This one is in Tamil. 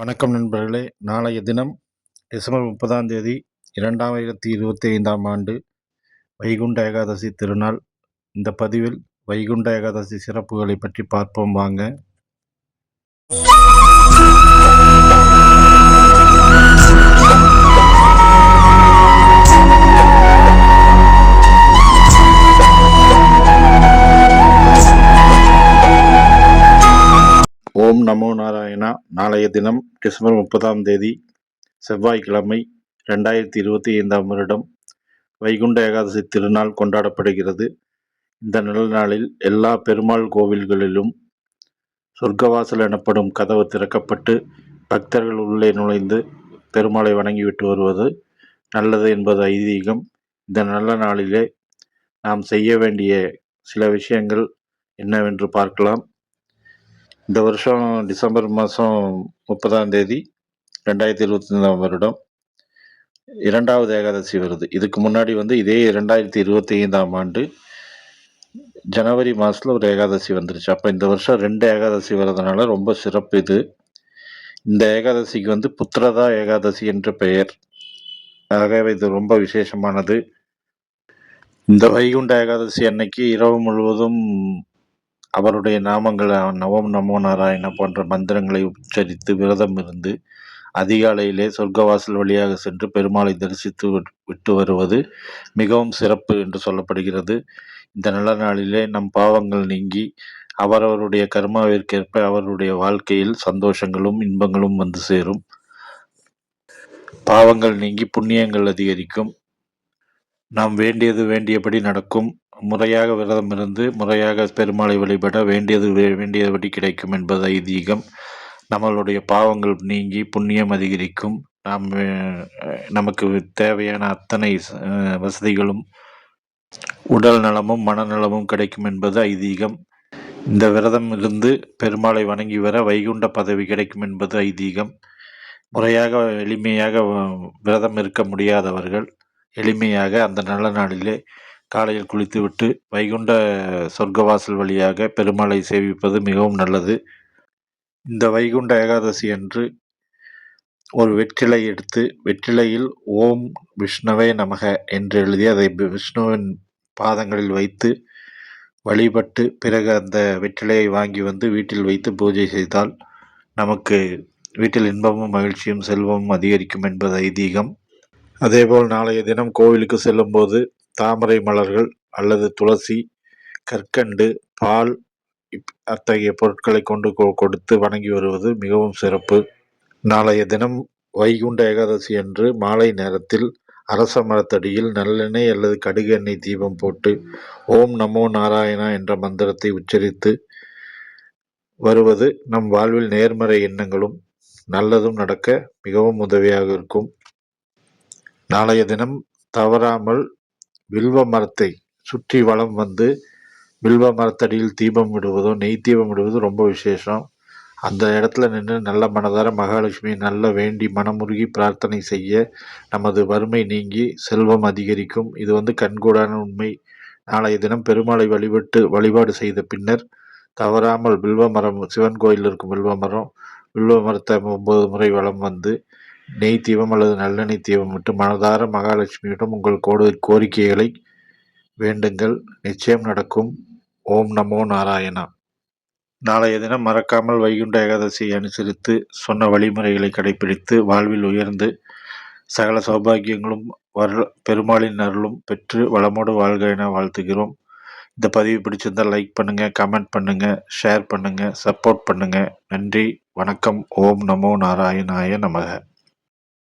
வணக்கம் நண்பர்களே. நாளைய தினம் டிசம்பர் முப்பதாம் தேதி இரண்டாயிரத்தி இருபத்தி ஐந்தாம் ஆண்டு வைகுண்ட ஏகாதசி திருநாள். இந்த பதிவில் வைகுண்ட ஏகாதசி சிறப்புகளை பற்றி பார்ப்போம் வாங்க. ஓம் நமோ நாராயணா. நாளைய தினம் டிசம்பர் முப்பதாம் தேதி செவ்வாய்க்கிழமை ரெண்டாயிரத்தி இருபத்தி ஐந்தாம் வருடம் வைகுண்ட ஏகாதசி திருநாள் கொண்டாடப்படுகிறது. இந்த நல்ல நாளில் எல்லா பெருமாள் கோவில்களிலும் சொர்க்கவாசல் எனப்படும் கதவு திறக்கப்பட்டு பக்தர்கள் உள்ளே நுழைந்து பெருமாளை வணங்கிவிட்டு வருவது நல்லது என்பது ஐதீகம். இந்த நல்ல நாளிலே நாம் செய்ய வேண்டிய சில விஷயங்கள் என்னவென்று பார்க்கலாம். இந்த வருஷம் டிசம்பர் மாதம் முப்பதாம் தேதி ரெண்டாயிரத்தி இருபத்தி ஐந்தாம் வருடம். இரண்டாவது ஏகாதசி வருது. இதுக்கு முன்னாடி வந்து இதே ரெண்டாயிரத்தி இருபத்தி ஐந்தாம் ஆண்டு ஜனவரி மாதத்தில் ஒரு ஏகாதசி வந்துருச்சு. அப்போ இந்த வருஷம் ரெண்டு ஏகாதசி வர்றதுனால ரொம்ப சிறப்பு இது. இந்த ஏகாதசிக்கு வந்து புத்திரதா ஏகாதசி என்ற பெயர். ஆகவே இது ரொம்ப விசேஷமானது. இந்த வைகுண்ட ஏகாதசி அன்னைக்கு இரவு முழுவதும் அவருடைய நாமங்களை நவம் நமோ நாராயண போன்ற மந்திரங்களை உச்சரித்து விரதம் இருந்து அதிகாலையிலே சொர்க்கவாசல் வழியாக சென்று பெருமாளை தரிசித்து விட்டு வருவது மிகவும் சிறப்பு என்று சொல்லப்படுகிறது. இந்த நல்ல நாளிலே நம் பாவங்கள் நீங்கி அவரவருடைய கர்மாவிற்கேற்ப அவருடைய வாழ்க்கையில் சந்தோஷங்களும் இன்பங்களும் வந்து சேரும். பாவங்கள் நீங்கி புண்ணியங்கள் அதிகரிக்கும். நாம் வேண்டியது வேண்டியபடி நடக்கும். முறையாக விரதம் இருந்து முறையாக பெருமாளை வழிபட வேண்டியது வேண்டியபடி கிடைக்கும் என்பது ஐதீகம். நம்மளுடைய பாவங்கள் நீங்கி புண்ணியம் அதிகரிக்கும். நாம் நமக்கு தேவையான அத்தனை வசதிகளும் உடல் நலமும் மனநலமும் கிடைக்கும் என்பது ஐதீகம். இந்த விரதம் இருந்து பெருமாளை வணங்கி வர வைகுண்ட பதவி கிடைக்கும் என்பது ஐதீகம். முறையாக எளிமையாக விரதம் இருக்க முடியாதவர்கள் எளிமையாக அந்த நல்ல நாளிலே காலையில் குளித்துவிட்டு வைகுண்ட சொர்க்கவாசல் வழியாக பெருமாளை சேவிப்பது மிகவும் நல்லது. இந்த வைகுண்ட ஏகாதசி அன்று ஒரு வெற்றிலை எடுத்து வெற்றிலையில் ஓம் விஷ்ணவே நமக என்று எழுதி அதை விஷ்ணுவின் பாதங்களில் வைத்து வழிபட்டு பிறகு அந்த வெற்றிலையை வாங்கி வந்து வீட்டில் வைத்து பூஜை செய்தால் நமக்கு வீட்டில் இன்பமும் மகிழ்ச்சியும் செல்வமும் அதிகரிக்கும் என்பது ஐதீகம். அதேபோல் நாளைய தினம் கோவிலுக்கு செல்லும்போது தாமரை மலர்கள் அல்லது துளசி கற்கண்டு பால் அத்தகைய பொருட்களை கொண்டு கொடுத்து வணங்கி வருவது மிகவும் சிறப்பு. நாளைய தினம் வைகுண்ட ஏகாதசி அன்று மாலை நேரத்தில் அரச மரத்தடியில் நல்லெண்ணெய் அல்லது கடுகு எண்ணெய் தீபம் போட்டு ஓம் நமோ நாராயணா என்ற மந்திரத்தை உச்சரித்து வருவது நம் வாழ்வில் நேர்மறை எண்ணங்களும் நல்லதும் நடக்க மிகவும் உதவியாக இருக்கும். நாளைய தினம் தவறாமல் வில்வ மரத்தை சுற்றி வளம் வந்து வில்வ மரத்தடியில் தீபம் விடுவதும் நெய் தீபம் விடுவதும் ரொம்ப விசேஷம். அந்த இடத்துல நின்று நல்ல மனதார மகாலட்சுமி நல்ல வேண்டி மனமுருகி பிரார்த்தனை செய்ய நமது வறுமை நீங்கி செல்வம் அதிகரிக்கும். இது வந்து கண்கூடான உண்மை. நாளைய தினம் பெருமாளை வழிபட்டு வழிபாடு செய்த பின்னர் தவறாமல் வில்வ மரம் சிவன் கோயில் இருக்கும் வில்வ மரம் வில்வ மரத்தை ஒன்பது முறை வளம் வந்து நெய் தீபம் அல்லது நல்லெண்ணெய் தீபம் விட்டு மனதார மகாலட்சுமியிடம் உங்கள் கோடு கோரிக்கைகளை வேண்டுங்கள். நிச்சயம் நடக்கும். ஓம் நமோ நாராயணா. நாளைய தினம் மறக்காமல் வைகுண்ட ஏகாதசியை அனுசரித்து சொன்ன வழிமுறைகளை கடைபிடித்து வாழ்வில் உயர்ந்து சகல சௌபாகியங்களும் வர பெருமாளின் அருளும் பெற்று வளமோடு வாழ்க என வாழ்த்துகிறோம். இந்த பதிவு பிடிச்சிருந்தால் லைக் பண்ணுங்கள் கமெண்ட் பண்ணுங்கள் ஷேர் பண்ணுங்கள் சப்போர்ட் பண்ணுங்கள் நன்றி வணக்கம். ஓம் நமோ நாராயணாய நமக.